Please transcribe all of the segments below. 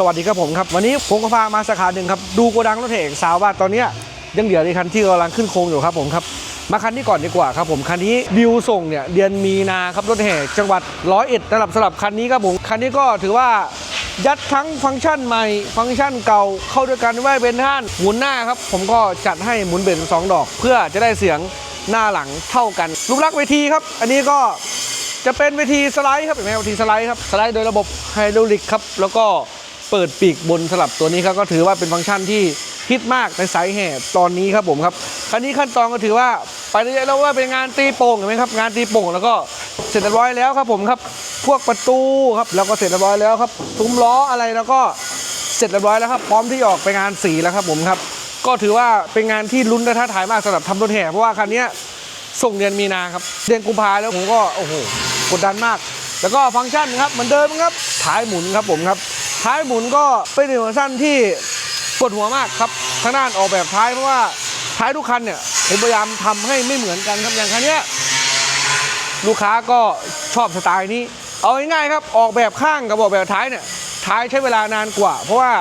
สวัสดีครับผมครับวันนี้ผมก็พามาสาขาหนึ่งครับดูโกดังรถแห่สาวว่าตอนเนี้ยยังเหลือในคันที่กำลังขึ้นโครงอยู่ครับผมครับมาคันนี้ก่อนดีกว่าครับผมคันนี้ดิวส่งเนี่ยเดือนมีนาครับรถแห่จังหวัดร้อยเอ็ดสำหรับสำหรับคันนี้ครับผมคันนี้ก็ถือว่ายัดทั้งฟังก์ชันใหม่ฟังก์ชันเก่าเข้าด้วยกันไว้เป็นท่านหมุนหน้าครับ ผมก็จัดให้หมุนเบนสองดอก เพื่อจะได้เสียงหน้าหลังเท่ากันรูปลักษณ์เวทีครับ อันนี้ก็จะเป็นเวทีสไลด์ครับเห็นไหมเวทีสไลด์ครับสไลด์โดยระบบไฮดรอลิกครับแล้วก็ เปิดปีกบนสลับตัวนี้ครับก็ถือว่าเป็นฟังก์ชันที่ฮิตมากในสายแห่ตอนนี้ครับผมครับคันนี้ขั้นตอนก็ถือว่าไปเรื่อยๆแล้วว่าเป็นงานตีโป่งเห็นไหมครับงานตีโป่งแล้วก็เสร็จเรียบร้อยแล้วครับผมครับพวกประตูครับแล้วก็เสร็จเรียบร้อยแล้วครับซุ้มล้ออะไรแล้วก็เสร็จเรียบร้อยแล้วครับพร้อมที่ออกไปงานสีแล้วครับผมครับก็ถือว่าเป็นงานที่ลุ้นและท้าทายมากสำหรับทำรถแห่เพราะว่าคันนี้ส่งเดือนมีนาครับเดือนกุมภาแล้วผมก็โอ้โหกดดันมาก แล้วก็ฟังก์ชันครับเหมือนเดิมครับท้ายหมุนครับผมครับ ท้ายหมุนก็เป็นหนึ่งฟังก์ชันที่ปวดหัวมากครับทางด้านออกแบบท้ายเพราะว่าท้ายทุกคันเนี่ยผมพยายามทำให้ไม่เหมือนกันครับอย่างคันเนี้ยลูกค้าก็ชอบสไตล์นี้ เอาง่ายๆครับออกแบบข้างกับออกแบบท้ายเนี่ยท้ายใช้เวลานานกว่า เพราะว่า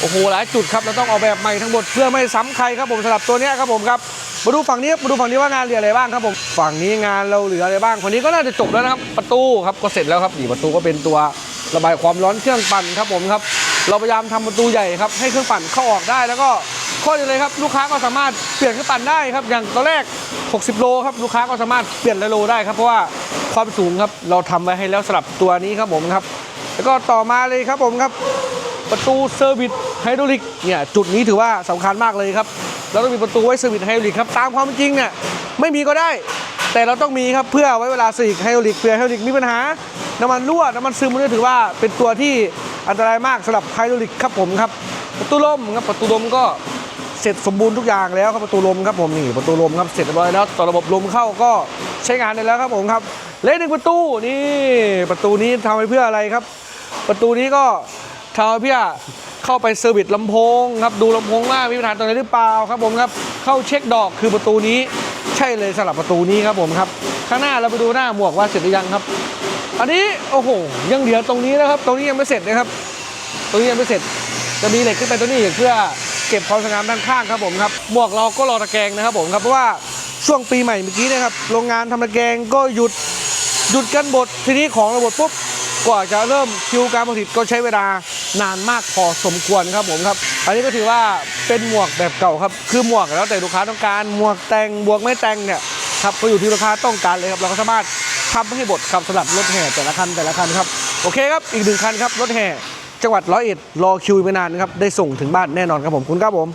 โอ้โหหลายจุดครับเราต้องออกแบบใหม่ทั้งหมดเพื่อไม่ซ้ำใครครับผมสำหรับตัวเนี้ยครับผมครับมาดูฝั่งนี้มาดูฝั่งนี้ว่างานเหลืออะไรบ้างครับผมฝั่งนี้งานเราเหลืออะไรบ้างคนนี้ก็น่าจะจบแล้วนะครับประตูครับก็เสร็จแล้วครับนี่ประตูก็เป็นตัว ระบายความร้อนเครื่องปั่นครับผมครับ เราพยายามทำประตูใหญ่ครับให้เครื่องปั่นเข้าออกได้ แล้วก็ข้อดีเลยครับลูกค้าก็สามารถเปลี่ยนเครื่องปั่นได้ครับอย่างตอนแรก 60 โลครับลูกค้าก็สามารถเปลี่ยนโลได้ครับเพราะว่าความสูงครับเราทำไว้ให้แล้วสำหรับตัวนี้ครับผมครับ แล้วก็ต่อมาเลยครับผมครับประตูเซอร์วิสไฮดรอลิกเนี่ยจุดนี้ถือว่าสำคัญมากเลยครับเราต้องมีประตูไว้เซอร์วิสไฮดรอลิกครับตามความเป็นจริงเนี่ยไม่มีก็ได้ แต่เราต้องมีครับเพื่อไว้เวลาเซอร์วิสไฮดรอลิกเผื่อไฮดรอลิกมีปัญหา น้ำมันรั่วน้ำมันซึมมันก็ถือว่าเป็นตัวที่อันตรายมากสำหรับไฮดรอลิกครับผมครับประตูลมครับประตูลมก็เสร็จสมบูรณ์ทุกอย่างแล้วครับประตูลมครับผมนี่ประตูลมครับเสร็จเรียบร้อยแล้วต่อระบบลมเข้าก็ใช้งานได้แล้วครับผมครับเลขหนึ่งประตูนี่ประตูนี้ทำไปเพื่ออะไรครับ ประตูนี้ก็ทำให้พี่อเข้าไปเซอร์วิสลำโพงครับดูลำโพงว่ามีปัญหาตรงไหนหรือเปล่าครับผมครับเข้าเช็คดอกคือประตูนี้ ใช่เลยสำหรับประตูนี้ครับผมครับ ข้างหน้าเราไปดูหน้าหมวกว่าเสร็จหรือยังครับ อันนี้โอ้โหยังเหลือตรงนี้นะครับ ตรงนี้ยังไม่เสร็จนะครับ ตรงนี้ยังไม่เสร็จ จะมีเหล็กขึ้นไปตรงนี้เพื่อเก็บความสวยงามด้านข้างครับผมครับหมวกเราก็รอตะแกรงนะครับผมครับเพราะว่าช่วงปีใหม่เมื่อกี้นะครับโรงงานทำตะแกรงก็หยุดหยุดกันหมดทีนี้ของระบบปุ๊บกว่าจะเริ่มคิวการผลิตก็ใช้เวลา นานมากพอสมควรครับผมครับ อันนี้ก็ถือว่าเป็นหมวกแบบเก่าครับ คือหมวกแล้วแต่ลูกค้าต้องการ หมวกแต่งหมวกไม่แต่งเนี่ยครับก็อยู่ที่ลูกค้าต้องการเลยครับ เราก็สามารถทำให้บทครับสำหรับรถแห่แต่ละคันแต่ละคันครับ โอเคครับ อีกหนึ่งคันครับรถแห่จังหวัดร้อยเอ็ดรอคิวไม่นานครับ ได้ส่งถึงบ้านแน่นอนครับผมคุณครับผม